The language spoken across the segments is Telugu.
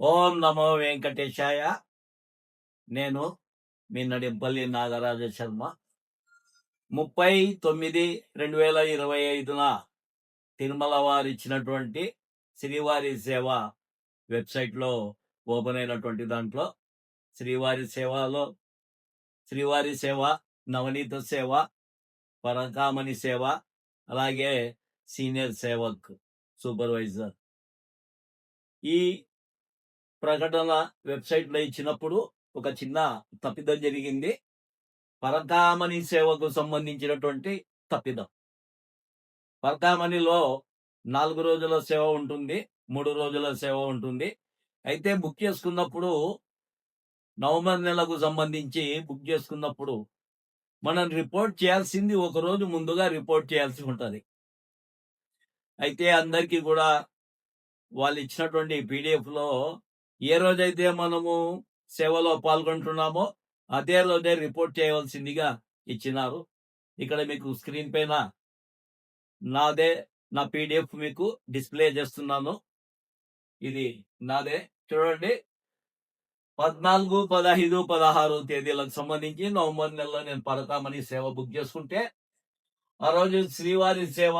ఓం నమో వెంకటేశాయ. నేను మీ నడింపల్లి నాగరాజ శర్మ. ముప్పై తొమ్మిది రెండు వేల ఇరవై ఐదున తిరుమల వారు ఇచ్చినటువంటి శ్రీవారి సేవ వెబ్సైట్లో ఓపెన్ అయినటువంటి దాంట్లో. శ్రీవారి సేవలో శ్రీవారి సేవ నవనీత సేవ పరకామణి సేవ అలాగే సీనియర్ సేవక్ సూపర్వైజర్. ఈ ప్రకటన వెబ్సైట్లో ఇచ్చినప్పుడు ఒక చిన్న తప్పిదం జరిగింది. పరకామణి సేవకు సంబంధించినటువంటి తప్పిదం. పరకామణిలో నాలుగు రోజుల సేవ ఉంటుంది మూడు రోజుల సేవ ఉంటుంది. అయితే బుక్ చేసుకున్నప్పుడు నవంబర్ నెలకు సంబంధించి బుక్ చేసుకున్నప్పుడు మనం రిపోర్ట్ చేయాల్సింది ఒక రోజు ముందుగా రిపోర్ట్ చేయాల్సి ఉంటుంది. అయితే అందరికీ కూడా వాళ్ళు ఇచ్చినటువంటి పీడిఎఫ్లో ఏ రోజైతే మనము సేవలో పాల్గొంటున్నామో అదే రోజే రిపోర్ట్ చేయవలసిందిగా ఇచ్చినారు. ఇక్కడ మీకు స్క్రీన్ పైన నాదే నా పీడిఎఫ్ మీకు డిస్ప్లే చేస్తున్నాను. ఇది నాదే. చూడండి. పద్నాలుగు పదహైదు పదహారు తేదీలకు సంబంధించి నవంబర్ నెలలో నేను పడతామని సేవ బుక్ చేసుకుంటే ఆ రోజు శ్రీవారి సేవ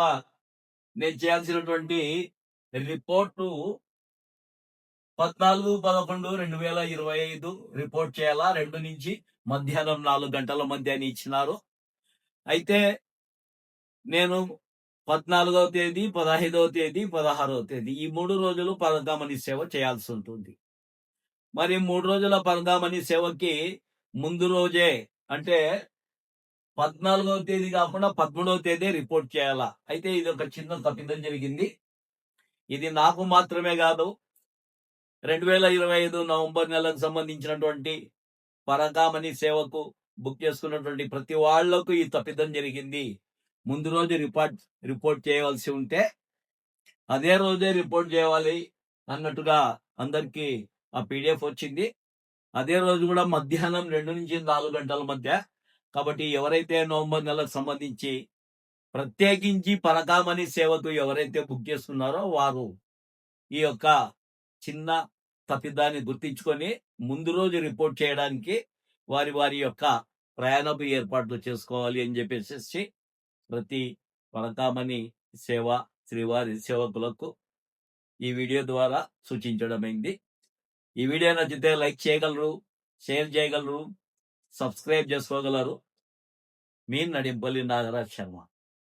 నేను చేయాల్సినటువంటి రిపోర్టు పద్నాలుగు పదకొండు రెండు వేల ఇరవై ఐదు రిపోర్ట్ చేయాలా? రెండు నుంచి మధ్యాహ్నం నాలుగు గంటల మధ్య అని ఇచ్చినారు. అయితే నేను పద్నాలుగవ తేదీ పదహైదవ తేదీ పదహారవ తేదీ ఈ మూడు రోజులు పరగామణి సేవ చేయాల్సి ఉంటుంది. మరి మూడు రోజుల పరగామణి సేవకి ముందు రోజే అంటే పద్నాలుగవ తేదీ కాకుండా పదమూడవ తేదీ రిపోర్ట్ చేయాలా? అయితే ఇది ఒక చిన్న తప్పిదం జరిగింది. ఇది నాకు మాత్రమే కాదు రెండు వేల ఇరవై ఐదు నవంబర్ నెలకు సంబంధించినటువంటి పరకామణి సేవకు బుక్ చేసుకున్నటువంటి ప్రతి వాళ్ళకు ఈ తప్పిదం జరిగింది. ముందు రోజు రిపోర్ట్ రిపోర్ట్ చేయవలసి ఉంటే అదే రోజే రిపోర్ట్ చేయాలి అన్నట్టుగా అందరికీ ఆ పీడిఎఫ్ వచ్చింది. అదే రోజు కూడా మధ్యాహ్నం రెండు నుంచి నాలుగు గంటల మధ్య కాబట్టి ఎవరైతే నవంబర్ నెలకు సంబంధించి ప్రత్యేకించి పరకామణి సేవకు ఎవరైతే బుక్ చేసుకున్నారో వారు ఈ యొక్క చిన్న తప్పిదాన్ని గుర్తించుకొని ముందు రోజు రిపోర్ట్ చేయడానికి వారి వారి యొక్క ప్రయాణపు ఏర్పాట్లు చేసుకోవాలి అని చెప్పేసి ప్రతి పరకామణి సేవ శ్రీవారి సేవకులకు ఈ వీడియో ద్వారా సూచించడమైంది. ఈ వీడియో నచ్చితే లైక్ చేయగలరు షేర్ చేయగలరు సబ్స్క్రైబ్ చేసుకోగలరు. మీ నడింపల్లి నాగరాజ్ శర్మ.